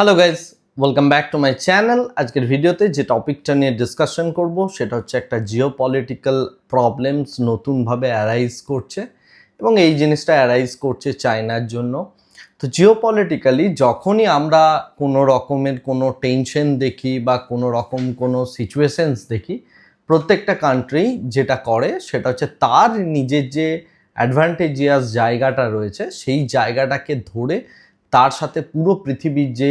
Hello guys welcome back to my channel আজকের ভিডিওতে যে টপিকটা নিয়ে ডিসকাশন করব, সেটা হচ্ছে একটা জিও পলিটিক্যাল প্রবলেমস নতুনভাবে অ্যারাইজ করছে এবং এই জিনিসটা অ্যারাইজ করছে চায়নার জন্য। তো জিও পলিটিক্যালি যখনই আমরা কোনো রকমের কোনো টেনশন দেখি বা কোনো রকম কোনো সিচুয়েশনস দেখি, প্রত্যেকটা কান্ট্রি যেটা করে সেটা হচ্ছে তার নিজের যে অ্যাডভান্টেজিয়াস জায়গাটা রয়েছে, সেই জায়গাটাকে ধরে তার সাথে পুরো পৃথিবীর যে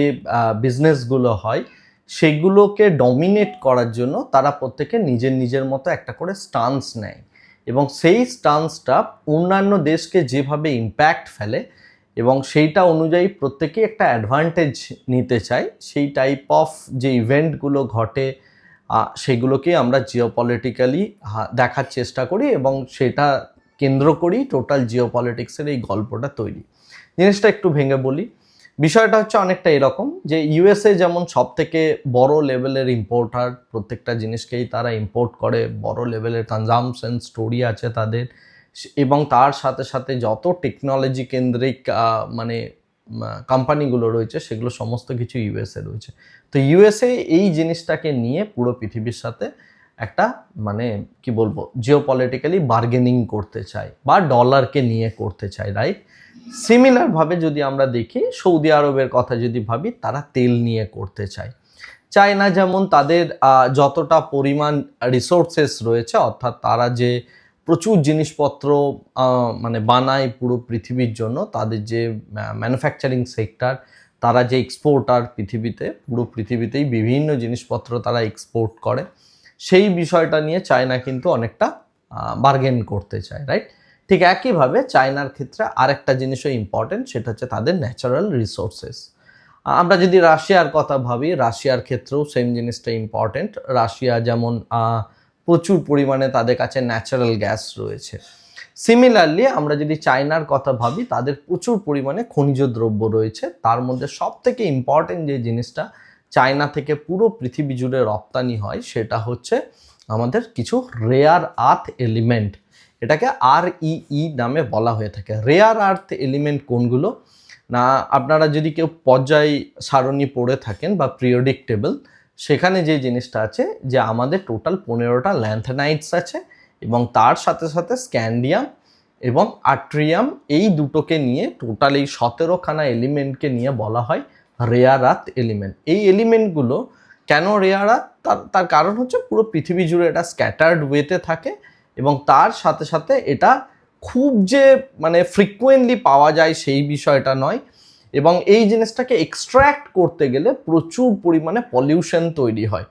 বিজনেসগুলো হয়, সেগুলোকে ডমিনেট করার জন্য তারা প্রত্যেকে নিজের নিজের মতো একটা করে স্টান্স নেয়। এবং সেই স্টান্সটা অন্যান্য দেশকে যেভাবে ইম্প্যাক্ট ফেলে এবং সেইটা অনুযায়ী প্রত্যেকেই একটা অ্যাডভান্টেজ নিতে চায়, সেই টাইপ অফ যে ইভেন্টগুলো ঘটে সেগুলোকে আমরা জিওপলিটিক্যালি দেখার চেষ্টা করি এবং সেটা কেন্দ্র করেই টোটাল জিওপলিটিক্সের এই গল্পটা তৈরি। জিনিসটা একটু ভেঙে বলি বিষয়টা হচ্ছে অনেকটা এরকম যে ইউএসএ যেমন সব থেকে বড় লেভেলের ইম্পোর্টার প্রত্যেকটা জিনিসকেই তারা ইম্পোর্ট করে, বড় লেভেলের কনজামশন স্টোরি আছে তাদের। এবং তার সাথে সাথে যত টেকনোলজি কেন্দ্রিক মানে কোম্পানিগুলো রয়েছে, সেগুলো সমস্ত কিছু ইউএসএ রয়েছে। তো ইউএসএ এই জিনিসটাকে নিয়ে পুরো পৃথিবীর সাথে একটা মানে কি বলব জিও পলিটিক্যালি বার্গেনিং করতে চায় বা ডলারকে নিয়ে করতে চায় রাইট সিমিলারভাবে যদি আমরা দেখি, সৌদি আরবের কথা যদি ভাবি, তারা তেল নিয়ে করতে চায়। চায়না যেমন তাদের যতটা পরিমাণ রিসোর্সেস রয়েছে, অর্থাৎ তারা যে প্রচুর জিনিসপত্র মানে বানায় পুরো পৃথিবীর জন্য, তাদের যে ম্যানুফ্যাকচারিং সেক্টর তারা যে এক্সপোর্টার পৃথিবীতে, পুরো পৃথিবীতেই বিভিন্ন জিনিসপত্র তারা এক্সপোর্ট করে। সেই বিষয়টা নিয়ে চায়না কিন্তু অনেকটা বার্গেন করতে চায় রাইট ঠিক একইভাবে চায়নার ক্ষেত্রে আরেকটা জিনিসও ইম্পর্টেন্ট সেটা হচ্ছে তাদের ন্যাচারাল রিসোর্সেস আমরা যদি রাশিয়ার কথা ভাবি, রাশিয়ার ক্ষেত্রেও সেম জিনিসটা ইম্পর্টেন্ট রাশিয়া যেমন প্রচুর পরিমাণে তাদের কাছে ন্যাচারাল গ্যাস রয়েছে। সিমিলারলি আমরা যদি চায়নার কথা ভাবি, তাদের প্রচুর পরিমাণে খনিজ দ্রব্য রয়েছে। তার মধ্যে সব থেকে ইম্পর্টেন্ট যে জিনিসটা, চায়না থেকে পুরো পৃথিবী জুড়ে রপ্তানি হয়, সেটা হচ্ছে আমাদের কিছু রেয়ার আর্থ এলিমেন্ট এটাকে আর ই নামে বলা হয়ে থাকে। রেয়ার আর্থ এলিমেন্ট কোনগুলো? না, আপনারা যদি কেউ পর্যায় সারণী পড়ে থাকেন বা পিরিয়ডিক টেবিল সেখানে যে জিনিসটা আছে যে আমাদের টোটাল পনেরোটা ল্যান্থেনাইটস আছে এবং তার সাথে সাথে স্ক্যান্ডিয়াম এবং আট্রিয়াম এই দুটোকে নিয়ে টোটাল এই সতেরোখানা এলিমেন্টকে নিয়ে বলা হয় রেয়ার আর্থ এলিমেন্ট এই এলিমেন্টগুলো কেন রেয়ার আর্থ তার তার কারণ হচ্ছে পুরো পৃথিবী জুড়ে এটা স্ক্যাটার্ড ওয়েতে থাকে এবং তার সাথে সাথে এটা খুব যে মানে ফ্রিকুয়েন্টলি পাওয়া যায় সেই বিষয়টা নয়। এবং এই জিনিসটাকে এক্সট্র্যাক্ট করতে গেলে প্রচুর পরিমাণে পলিউশন তৈরি হয়।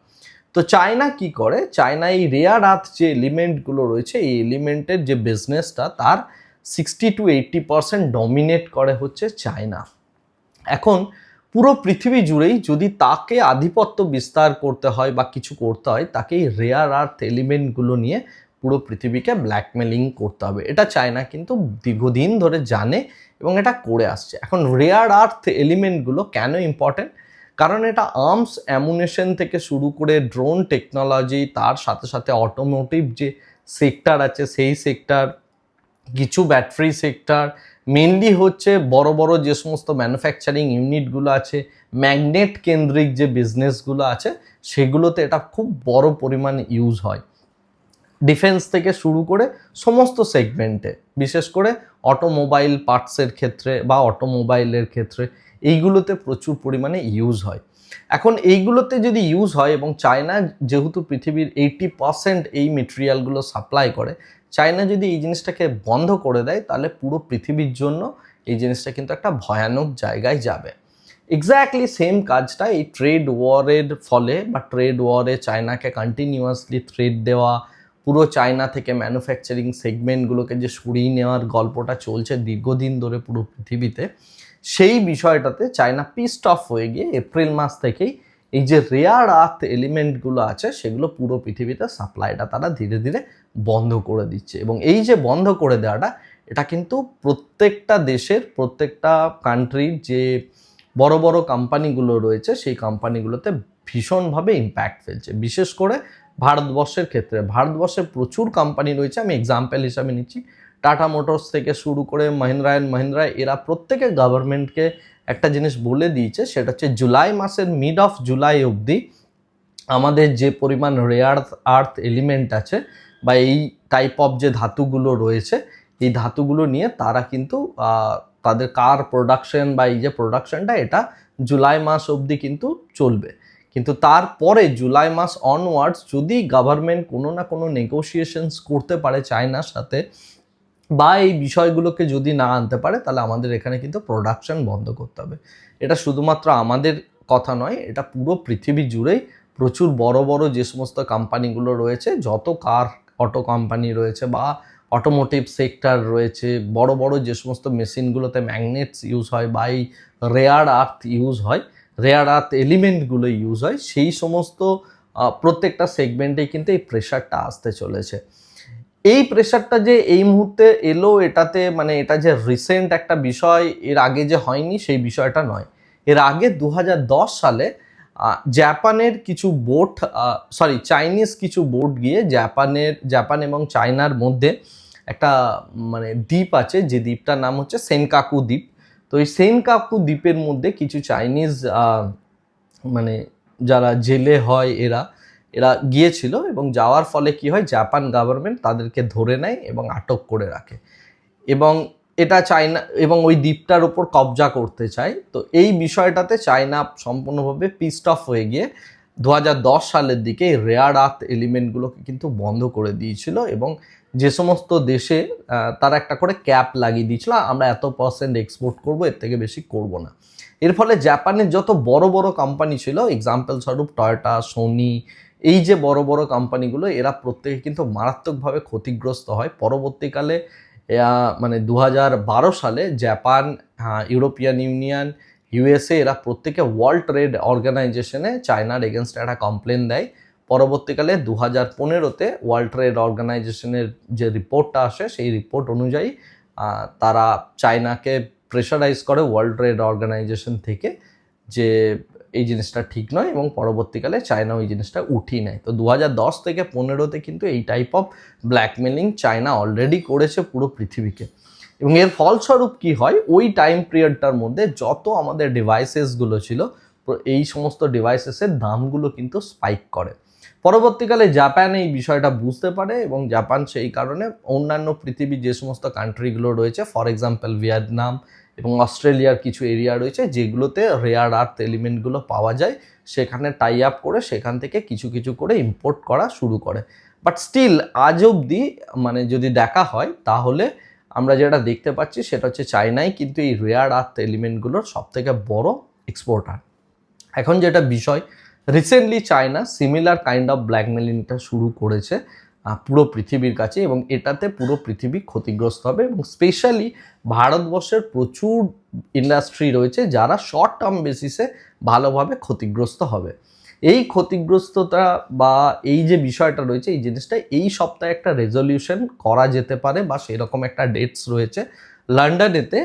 তো চায়না কি করে? চায়না এই রেয়ার আর্থ যে এলিমেন্টগুলো রয়েছে, এই এলিমেন্টের যে বিজনেসটা তার sixty to eighty percent dominate করে হচ্ছে চায়না। এখন পুরো পৃথিবী জুড়েই যদি তাকে আধিপত্য বিস্তার করতে হয় বা কিছু করতে হয়, তাকে এই রেয়ার আর্থ এলিমেন্টগুলো নিয়ে পুরো পৃথিবীকে ব্ল্যাকমেলিং করতে হবে। এটা চায়না কিন্তু দীর্ঘদিন ধরে জানে এবং এটা করে আসছে। এখন রেয়ার আর্থ এলিমেন্টগুলো কেন ইম্পর্টেন্ট কারণ এটা আর্মস অ্যামুনেশন থেকে শুরু করে ড্রোন টেকনোলজি তার সাথে সাথে অটোমোটিভ যে সেক্টর আছে, সেই সেক্টর কিছু ব্যাটারি সেক্টর মেনলি হচ্ছে বড় বড় যে সমস্ত ম্যানুফ্যাকচারিং ইউনিটগুলো আছে ম্যাগনেট কেন্দ্রিক যে বিজনেসগুলো আছে, সেগুলোতে এটা খুব বড় পরিমাণে ইউজ হয়। ডিফেন্স থেকে শুরু করে সমস্ত সেগমেন্টে, বিশেষ করে অটোমোবাইল পার্টসের ক্ষেত্রে বা অটোমোবাইলের ক্ষেত্রে এইগুলোতে প্রচুর পরিমাণে ইউজ হয়। এখন এইগুলোতে যদি ইউজ হয় এবং চায়না যেহেতু পৃথিবীর এইটি পার্সেন্ট এই মেটেরিয়ালগুলো সাপ্লাই করে, চায়না যদি এই জিনিসটাকে বন্ধ করে দেয়, তাহলে পুরো পৃথিবীর জন্য এই জিনিসটা কিন্তু একটা ভয়ানক জায়গায় যাবে। এক্স্যাক্টলি সেম কাজটা এই ট্রেড ওয়ারের ফলে বা ট্রেড ওয়ারে চায়নাকে কন্টিনিউয়াসলি থ্রেড দেওয়া পুরো চায়না থেকে ম্যানুফ্যাকচারিং সেগমেন্টগুলোকে যে সরিয়ে নেওয়ার গল্পটা চলছে দীর্ঘদিন ধরে পুরো পৃথিবীতে, সেই বিষয়টাতে চায়না পিস্ট অফ হয়ে গিয়ে এপ্রিল মাস থেকেই এই যে রেয়ার আর্থ এলিমেন্টগুলো আছে, সেগুলো পুরো পৃথিবীতে সাপ্লাইটা তারা ধীরে ধীরে বন্ধ করে দিচ্ছে। এবং এই যে বন্ধ করে দেওয়াটা, এটা কিন্তু প্রত্যেকটা দেশের, প্রত্যেকটা কান্ট্রির যে বড় বড় কোম্পানিগুলো রয়েছে, সেই কোম্পানিগুলোতে ভীষণভাবে ইম্প্যাক্ট ফেলছে। বিশেষ করে ভারতবর্ষের ক্ষেত্রে। ভারতবর্ষে প্রচুর কোম্পানি রয়েছে, আমি এক্সাম্পল হিসাবে নিচ্ছি। টাটা মোটরস থেকে শুরু করে মহিন্দ্রা অ্যান্ড মহিন্দ্রা এরা প্রত্যেকে গভর্নমেন্টকে একটা জিনিস বলে দিয়েছে, সেটা হচ্ছে জুলাই মাসের মিড অফ জুলাই অবধি আমাদের যে পরিমাণ রেয়ার আর্থ এলিমেন্ট আছে বা এই টাইপ অফ যে ধাতুগুলো রয়েছে, এই ধাতুগুলো নিয়ে তারা কিন্তু তাদের কার প্রোডাকশন বা এই যে প্রোডাকশনটা এটা জুলাই মাস অবধি কিন্তু চলবে। কিন্তু তারপরে জুলাই মাস অনওয়ার্ডস যদি গভর্নমেন্ট কোনো না কোনো নেগোসিয়েশনস করতে পারে চায়নার সাথে বা এই বিষয়গুলোকে যদি না আনতে পারে, তাহলে আমাদের এখানে কিন্তু প্রোডাকশন বন্ধ করতে হবে। এটা শুধুমাত্র আমাদের কথা নয়, এটা পুরো পৃথিবী জুড়েই প্রচুর বড় বড় যে সমস্ত কোম্পানিগুলো রয়েছে, যত কার অটো কোম্পানি রয়েছে বা অটোমোটিভ সেক্টর রয়েছে, বড় বড় যে সমস্ত মেশিনগুলোতে ম্যাগনেটস ইউজ হয় বা এই রেয়ার আর্থ ইউজ হয় রেয়ার আর্থ এলিমেন্টগুলো ইউজ হয়। সেই সমস্ত প্রত্যেকটা সেগমেন্টেই কিন্তু এই প্রেশারটা আসতে চলেছে। এই প্রেশারটা যে এই মুহূর্তে এলো, এটাতে মানে এটা যে রিসেন্ট একটা বিষয়, এর আগে যে হয়নি সেই বিষয়টা নয়। এর আগে দু হাজার দশ সালে জাপানের কিছু বোট সরি চাইনিজ কিছু বোট গিয়ে জাপানের জাপান এবং চায়নার মধ্যে একটা মানে দ্বীপ আছে, যে দ্বীপটার নাম হচ্ছে সেনকাকু দ্বীপ। তো এই সেনকাকু দ্বীপের মধ্যে কিছু চাইনিজ মানে যারা জেলে হয় এরা এরা গিয়েছিল এবং যাওয়ার ফলে কি হয়, জাপান গভর্নমেন্ট তাদেরকে ধরে নেয় এবং আটক করে রাখে। এবং এটা চায়না, এবং ওই দ্বীপটার উপর কবজা করতে চায়। তো এই বিষয়টাতে চায়না সম্পূর্ণভাবে পিস্ট অফ হয়ে গিয়ে দু হাজার দশ সালের দিকে রেয়ার আর্থ এলিমেন্টগুলোকে কিন্তু বন্ধ করে দিয়েছিল এবং যে সমস্ত দেশে তারা একটা করে ক্যাপ লাগিয়ে দিয়েছিল আমরা এত পার্সেন্ট এক্সপোর্ট করব, এর থেকে বেশি করব না। এর ফলে জাপানের যত বড় বড় কোম্পানি ছিল এক্সাম্পল স্বরূপ টয়োটা সোনি এই যে বড় বড় কোম্পানিগুলো এরা প্রত্যেকে কিন্তু মারাত্মকভাবে ক্ষতিগ্রস্ত হয়। পরবর্তীকালে মানে দু হাজার বারো সালে জাপান ইউরোপিয়ান ইউনিয়ন ইউএসএ এরা প্রত্যেকে ওয়ার্ল্ড ট্রেড অর্গানাইজেশনে চায়নার এগেনস্টে একটা কমপ্লেন দেয়। পরবর্তীকালে দু হাজার পনেরোতে ওয়ার্ল্ড ট্রেড অর্গানাইজেশনের যে রিপোর্টটা আসে, সেই রিপোর্ট অনুযায়ী তারা চায়নাকে প্রেশারাইজ করে ওয়ার্ল্ড ট্রেড অর্গানাইজেশন থেকে যে এই জিনিসটা ঠিক নয় এবং পরবর্তীকালে চায়না ওই জিনিসটা উঠিয়ে নেয়। তো দু থেকে পনেরোতে কিন্তু এই type of blackmailing China already করেছে পুরো পৃথিবীকে। এবং এর ফলস্বরূপ কি হয়? ওই টাইম পিরিয়ডটার মধ্যে যত আমাদের ডিভাইসেসগুলো ছিল, এই সমস্ত ডিভাইসেসের দামগুলো কিন্তু স্পাইক করে। পরবর্তীকালে জাপান এই বিষয়টা বুঝতে পারে এবং জাপান সেই কারণে অন্যান্য পৃথিবীর যে সমস্ত কান্ট্রিগুলো রয়েছে ফর এক্সাম্পল ভিয়েতনাম এবং অস্ট্রেলিয়ার কিছু এরিয়া রয়েছে যেগুলোতে রেয়ার আর্থ এলিমেন্টগুলো পাওয়া যায়, সেখানে টাই আপ করে সেখান থেকে কিছু কিছু করে ইম্পোর্ট করা শুরু করে। বাট স্টিল আজ অবধি মানে যদি দেখা হয়, তাহলে আমরা যেটা দেখতে পাচ্ছি সেটা হচ্ছে চায়নাই কিন্তু এই রেয়ার আর্থ এলিমেন্টগুলোর সব থেকে বড় এক্সপোর্টার এখন যেটা বিষয় recently China similar kind of ব্ল্যাকমেলিংটা শুরু করেছে পুরো পৃথিবীর কাছে এবং এটাতে পুরো পৃথিবী ক্ষতিগ্রস্ত হবে এবং স্পেশালি ভারতবর্ষের প্রচুর ইন্ডাস্ট্রি রয়েছে যারা শর্ট টার্ম বেসিসে ভালোভাবে ক্ষতিগ্রস্ত হবে। এই ক্ষতিগ্রস্ততা বা এই যে বিষয়টা রয়েছে, এই জিনিসটা এই সপ্তাহে একটা রেজলিউশন করা যেতে পারে বা সেরকম একটা ডেটস রয়েছে। লন্ডনেতে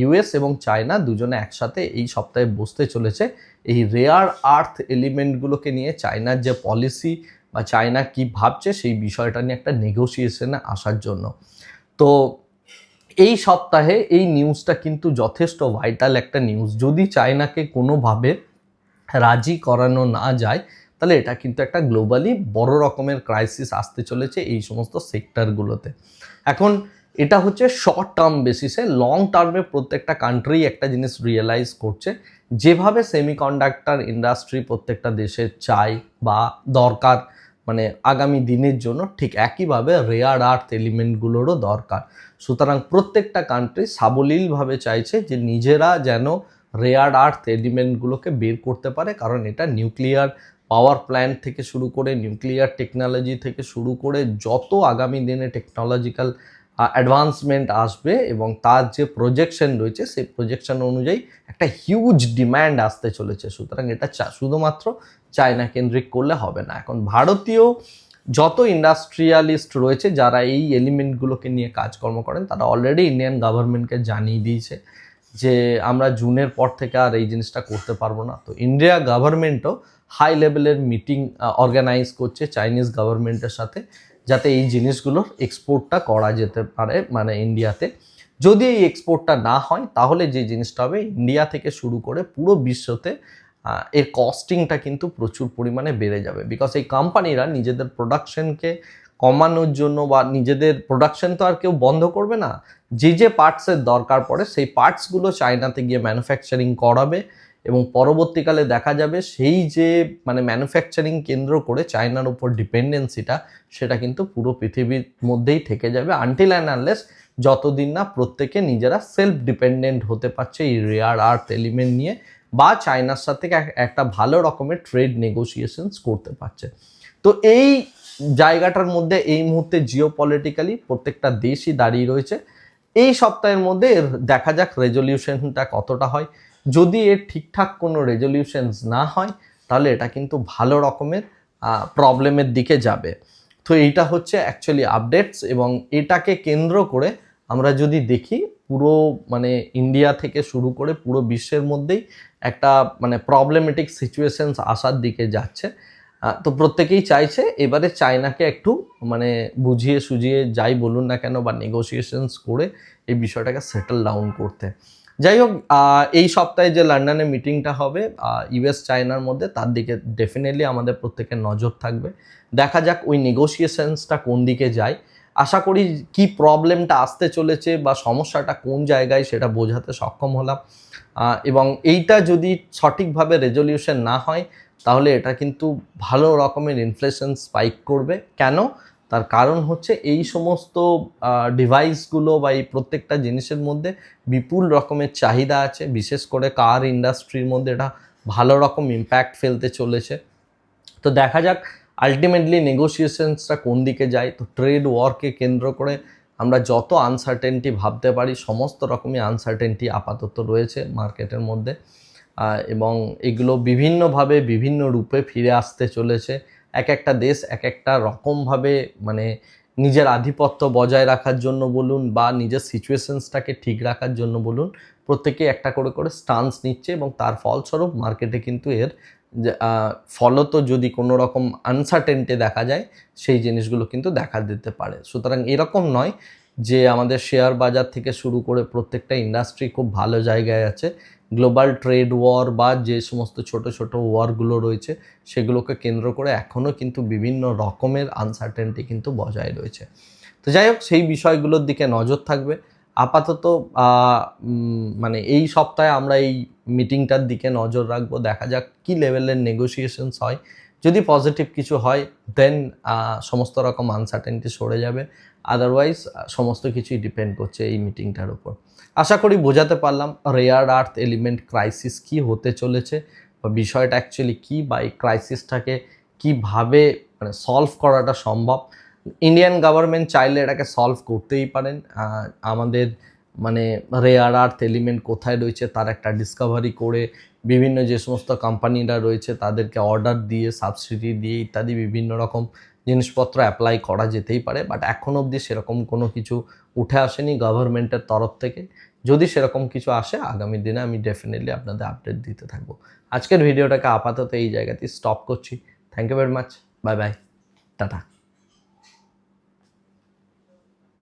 ইউএস এবং চায়না দুজনে একসাথে এই সপ্তাহে বসতে চলেছে। এই রেয়ার আর্থ এলিমেন্টগুলোকে নিয়ে চায়নার যে পলিসি বা চায়না কি ভাবছে সেই বিষয়টা নিয়ে একটা নেগোসিয়েশনে আসার জন্য। তো এই সপ্তাহে এই নিউজটা কিন্তু যথেষ্ট ভাইটাল একটা নিউজ যদি চায়নাকে কোনোভাবে রাজি করানো না যায়, তাহলে এটা কিন্তু একটা গ্লোবালি বড় রকমের ক্রাইসিস আসতে চলেছে এই সমস্ত সেক্টরগুলোতে এখন এটা হচ্ছে শর্ট টার্ম বেসিসে লং টার্মে প্রত্যেকটা কান্ট্রি একটা জিনিস রিয়েলাইজ করছে। যেভাবে সেমিকন্ডাক্টর ইন্ডাস্ট্রি প্রত্যেকটা দেশে চাই বা দরকার মানে আগামী দিনের জন্য ঠিক একইভাবে রেয়ার আর্থ এলিমেন্টগুলোরও দরকার। সুতরাং প্রত্যেকটা কান্ট্রি সাবলীলভাবে চাইছে যে নিজেরা যেন রেয়ার আর্থ এলিমেন্টগুলোকে বের করতে পারে, কারণ এটা নিউক্লিয়ার পাওয়ার প্ল্যান্ট থেকে শুরু করে নিউক্লিয়ার টেকনোলজি থেকে শুরু করে যত আগামী দিনে টেকনোলজিক্যাল অ্যাডভান্সমেন্ট আসবে এবং তার যে প্রজেকশন রয়েছে, সেই প্রজেকশন অনুযায়ী একটা হিউজ ডিম্যান্ড আসতে চলেছে। সুতরাং এটা শুধুমাত্র চায়না কেন্দ্রিক করলে হবে না। এখন ভারতীয় যত ইন্ডাস্ট্রিয়ালিস্ট রয়েছে, যারা এই এলিমেন্টগুলোকে নিয়ে কাজকর্ম করেন, তারা অলরেডি ইন্ডিয়ান গভর্নমেন্টকে জানিয়ে দিয়েছে যে আমরা জুনের পর থেকে আর এই জিনিসটা করতে পারব না। তো ইন্ডিয়া গভর্নমেন্টও হাই লেভেলের মিটিং অর্গানাইজ করছে চাইনিজ গভর্নমেন্টের সাথে। যাতে এই জিনিসগুলোর এক্সপোর্টটা করা যেতে পারে মানে ইন্ডিয়াতে যদি এই এক্সপোর্টটা না হয়, তাহলে যে জিনিসটা হবে ইন্ডিয়া থেকে শুরু করে পুরো বিশ্বতে এর কস্টিংটা কিন্তু প্রচুর পরিমাণে বেড়ে যাবে। বিকজ এই কোম্পানিরা নিজেদের প্রোডাকশনকে কমানোর জন্য বা নিজেদের প্রোডাকশন তো আর কেউ বন্ধ করবে না। যে যে পার্টসের দরকার পড়ে, সেই পার্টসগুলো চায়নাতে গিয়ে ম্যানুফ্যাকচারিং করাবে। এবং পরবর্তীকালে দেখা যাবে সেই যে মানে ম্যানুফ্যাকচারিং কেন্দ্র করে চায়নার উপর ডিপেন্ডেন্সিটা সেটা কিন্তু পুরো পৃথিবীর মধ্যেই থেকে যাবে আনটিল অ্যান্ড আনলেস যতদিন না প্রত্যেকে নিজেরা সেলফ ডিপেন্ডেন্ট হতে পারছে এই রেয়ার আর্থ এলিমেন্ট নিয়ে বা চায়নার সাথে একটা ভালো রকমের ট্রেড নেগোসিয়েশনস করতে পারছে। তো এই জায়গাটার মধ্যে এই মুহূর্তে জিও পলিটিক্যালি প্রত্যেকটা দেশই দাঁড়িয়ে রয়েছে। এই সপ্তাহের মধ্যে দেখা যাক রেজলিউশনটা কতটা হয়। যদি এর ঠিকঠাক কোনো রেজলিউশনস না হয়, তাহলে এটা কিন্তু ভালো রকমের প্রবলেমের দিকে যাবে। তো এইটা হচ্ছে অ্যাকচুয়ালি আপডেটস এবং এটাকে কেন্দ্র করে আমরা যদি দেখি, পুরো মানে ইন্ডিয়া থেকে শুরু করে পুরো বিশ্বের মধ্যেই একটা মানে প্রবলেমেটিক সিচুয়েশনস আসার দিকে যাচ্ছে। তো প্রত্যেকেই চাইছে এবারে চায়নাকে একটু মানে বুঝিয়ে সুঝিয়ে যাই বলুন না কেন বা নেগোসিয়েশনস করে এই বিষয়টাকে সেটেল ডাউন করতে। যাই হোক এই সপ্তাহে যে লন্ডনে মিটিংটা হবে ইউএস চায়নার মধ্যে, তার দিকে ডেফিনেটলি আমাদের প্রত্যেকের নজর থাকবে। দেখা যাক ওই নেগোসিয়েশনসটা কোন দিকে যায়। আশা করি কি প্রবলেমটা আসতে চলেছে বা সমস্যাটা কোন জায়গায় সেটা বোঝাতে সক্ষম হলাম। এবং এইটা যদি সঠিকভাবে রেজলিউশন না হয়, তাহলে এটা কিন্তু ভালো রকমের ইনফ্লেশন স্পাইক করবে। কেন? তার কারণ হচ্ছে এই সমস্ত ডিভাইসগুলো বা এই প্রত্যেকটা জিনিসের মধ্যে বিপুল রকমের চাহিদা আছে। বিশেষ করে কার ইন্ডাস্ট্রির মধ্যে এটা ভালো রকম ইম্প্যাক্ট ফেলতে চলেছে। তো দেখা যাক আলটিমেটলি নেগোসিয়েশনসটা কোন দিকে যায়। তো ট্রেড ওয়ারকে কেন্দ্র করে আমরা যত আনসার্টেনটি ভাবতে পারি, সমস্ত রকমই আনসার্টেনটি আপাতত রয়েছে মার্কেটের মধ্যে। এবং এগুলো বিভিন্নভাবে, বিভিন্ন রূপে ফিরে আসতে চলেছে। এক একটা দেশ এক একটা রকমভাবে মানে নিজের আধিপত্য বজায় রাখার জন্য বলুন বা নিজের সিচুয়েশনসটাকে ঠিক রাখার জন্য বলুন, প্রত্যেকে একটা করে করে স্টান্স নিচ্ছে এবং তার ফলস্বরূপ মার্কেটে কিন্তু এর ফলত যদি কোনো রকম আনসার্টেনটি দেখা যায়, সেই জিনিসগুলো কিন্তু দেখা দিতে পারে। সুতরাং এরকম নয় যে আমাদের শেয়ার বাজার থেকে শুরু করে প্রত্যেকটা ইন্ডাস্ট্রি খুব ভালো জায়গায় আছে। গ্লোবাল ট্রেড ওয়ার বা যে সমস্ত ছোট ছোট ওয়ারগুলো রয়েছে, সেগুলোকে কেন্দ্র করে এখনও কিন্তু বিভিন্ন রকমের আনসার্টেনটি কিন্তু বজায় রয়েছে। তো যাই হোক, সেই বিষয়গুলোর দিকে নজর থাকবে। আপাতত মানে এই সপ্তাহে আমরা এই মিটিংটার দিকে নজর রাখব। দেখা যাক কী লেভেলের নেগোসিয়েশনস হয়। যদি পজিটিভ কিছু হয় দেন সমস্ত রকম আনসার্টেনটি সরে যাবে। আদারওয়াইজ সমস্ত কিছুই ডিপেন্ড করছে এই মিটিংটার উপর। আশা করি বোঝাতে পারলাম রেয়ার আর্থ এলিমেন্ট ক্রাইসিস কি হতে চলেছে বা বিষয়টা অ্যাকচুয়ালি কী বা এই ক্রাইসিসটাকে কীভাবে মানে সলভ করাটা সম্ভব। ইন্ডিয়ান গভর্নমেন্ট চাইলে এটাকে সলভ করতেই পারেন। আমাদের মানে রেয়ার আর্থ এলিমেন্ট কোথায় রয়েছে, তার একটা ডিসকভারি করে বিভিন্ন যে সমস্ত কোম্পানিরা রয়েছে, তাদেরকে অর্ডার দিয়ে সাবসিডি দিয়ে ইত্যাদি বিভিন্ন রকম জিনিসপত্র অ্যাপ্লাই করা যেতেই পারে। বাট এখন অবধি সেরকম কোনো কিছু উঠে আসেনি গভর্নমেন্টের তরফ থেকে। যদি সেরকম কিছু আসে, আগামী দিনে আমি ডেফিনেটলি আপনাদের আপডেট দিতে থাকব। আজকের ভিডিওটাকে আপাতত এই জায়গাতেই স্টপ করছি। Thank you very much bye bye tata